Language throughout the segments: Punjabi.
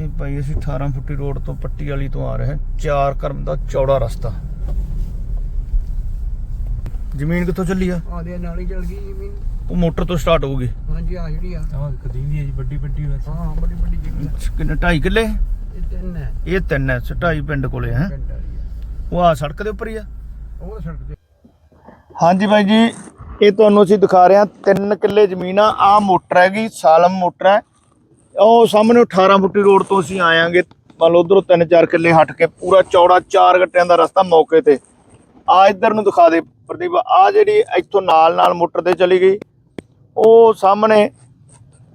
ਇਹ ਭਾਈ ਅਸੀਂ 18 ਫੁੱਟੀ ਰੋਡ ਤੋਂ ਪੱਟੀ ਵਾਲੀ ਤੋਂ ਆ ਰਹੇ ਹਾਂ। ਚਾਰ ਕਰਮ ਦਾ ਚੌੜਾ ਰਸਤਾ। ਜ਼ਮੀਨ ਕਿੱਥੋਂ ਚੱਲੀ ਆ? ਆਦੇ ਨਾਲ ਹੀ ਚਲ ਗਈ ਜ਼ਮੀਨ। ਉਹ ਮੋਟਰ ਤੋਂ ਸਟਾਰਟ ਹੋਊਗੀ। ਹਾਂਜੀ ਆ ਜਿਹੜੀ ਆ। ਆਹ ਕਦੀਮ ਦੀ ਹੈ ਜੀ ਵੱਡੀ ਵੱਡੀ ਵੈਸੇ ਹਾਂ ਬੜੀ ਵੱਡੀ ਜ਼ਮੀਨ। ਕਿੰਨੇ 2.5 ਕਿੱਲੇ? ਇਹ ਤਿੰਨ ਹੈ। ਇਹ ਤਿੰਨ ਐ ਢਾਈ ਪਿੰਡ ਕੋਲੇ ਹੈ? ਪਿੰਡ ਵਾਲੀ ਆ। ਉਹ ਆ ਸੜਕ ਦੇ ਉੱਪਰ ਹੀ ਆ? ਉਹ ਸੜਕ ਤੇ ਹਾਂਜੀ ਬਾਈ ਜੀ ਇਹ ਤੁਹਾਨੂੰ ਅਸੀਂ ਦਿਖਾ ਰਹੇ ਹਾਂ 3 ਕਿੱਲੇ ਜ਼ਮੀਨ ਆ ਆ ਮੋਟਰ ਹੈਗੀ ਸਾਲਮ ਮੋਟਰ ਹੈ। ਉਹ ਸਾਹਮਣੇ 18 ਬੁੱਟੀ ਰੋਡ ਤੋਂ ਅਸੀਂ ਆਇਆਂਗੇ ਮੰਨ ਲਓ ਉਧਰੋਂ 3-4 ਕਿੱਲੇ ਹਟ ਕੇ ਪੂਰਾ ਚੌੜਾ 4 ਗੱਟਿਆਂ ਦਾ ਰਸਤਾ ਮੌਕੇ ਤੇ। ਆ ਇੱਧਰ ਨੂੰ ਦਿਖਾ ਦੇ ਪ੍ਰਦੀਪ, ਆ ਜਿਹੜੀ ਇੱਥੋਂ ਨਾਲ ਨਾਲ ਮੋਟਰ ਤੇ ਚਲੀ ਗਈ, ਉਹ ਸਾਹਮਣੇ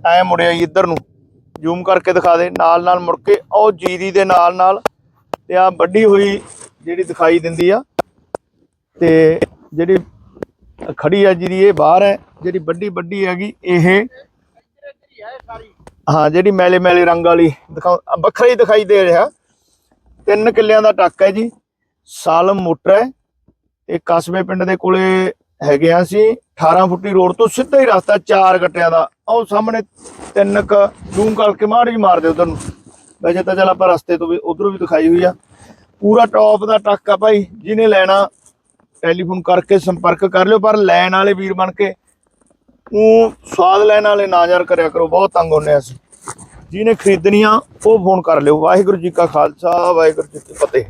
ਐ ਮੁੜਿਆ ਜੀ ਇੱਧਰ ਨੂੰ। ਜ਼ੂਮ ਕਰਕੇ ਦਿਖਾ ਦੇ, ਨਾਲ ਨਾਲ ਮੁੜ ਕੇ ਉਹ ਜੀਰੀ ਦੇ ਨਾਲ ਨਾਲ ਤੇ ਆ ਵੱਡੀ ਹੋਈ ਜਿਹੜੀ ਦਿਖਾਈ ਦਿੰਦੀ ਆ। ਤੇ ਜਿਹੜੀ ਖੜੀ ਆ ਜਿਹਦੀ ਇਹ ਬਾਹਰ ਹੈ, ਜਿਹੜੀ ਵੱਡੀ ਵੱਡੀ ਹੈਗੀ, ਇਹ ਹਾਂ, ਜਿਹੜੀ ਮੈਲੇ ਮੈਲੇ ਰੰਗ ਵਾਲੀ ਦਿਖਾ ਵੱਖਰਾ ਹੀ ਦਿਖਾਈ ਦੇ ਰਿਹਾ। ਤਿੰਨ ਕਿੱਲਿਆਂ ਦਾ ਟੱਕ ਹੈ ਜੀ। ਸਾਲਮ ਮੋਟਰ ਹੈ। ਤੇ ਕਸਬੇ ਪਿੰਡ ਦੇ ਕੋਲੇ ਹੈਗੇ ਆ ਅਸੀਂ। 18 ਫੁੱਟੀ ਰੋਡ ਤੋਂ ਸਿੱਧਾ ਹੀ ਰਸਤਾ, ਚਾਰ ਗੱਟਿਆਂ ਦਾ। ਉਹ ਸਾਹਮਣੇ ਤਿੰਨ ਕ ਜ਼ੂਮ ਕਰਕੇ ਮਾੜੀ ਮਾਰ ਦੇ ਉਧਰ ਨੂੰ। ਵੈਸੇ ਤਾਂ ਚੱਲ ਆਪਾਂ ਰਸਤੇ ਤੋਂ ਵੀ ਉਧਰੋਂ ਵੀ ਦਿਖਾਈ ਹੋਈ ਆ। ਪੂਰਾ ਟੌਪ ਦਾ ਟੱਕ ਆ ਭਾਈ, ਜਿਹਨੇ ਲੈਣਾ, ਟੈਲੀਫੋਨ ਕਰਕੇ ਸੰਪਰਕ ਕਰ ਲਿਓ, ਪਰ ਲੈਣ ਵਾਲੇ ਵੀਰ ਬਣ ਕੇ ਉਹ ਸਵਾਦ ਲੈਣ ਵਾਲੇ ਨਾ ਯਾਰ ਕਰਿਆ ਕਰੋ, ਬਹੁਤ ਤੰਗ ਹੁੰਨੇ ਆ ਅਸੀਂ। ਜਿਹਨੇ ਖਰੀਦਣੀਆਂ, ਉਹ ਫੋਨ ਕਰ ਲਿਓ। ਵਾਹਿਗੁਰੂ ਜੀ ਕਾ ਖਾਲਸਾ, ਵਾਹਿਗੁਰੂ ਜੀ ਕੀ ਫਤਿਹ।